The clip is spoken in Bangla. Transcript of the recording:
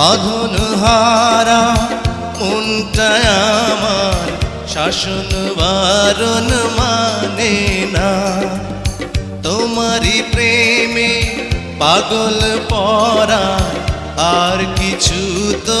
বাঁধন হারা, মনটা আমার শাসন বারণ মানে না। তোমারই প্রেমে পাগল পরা, আর কিছু তো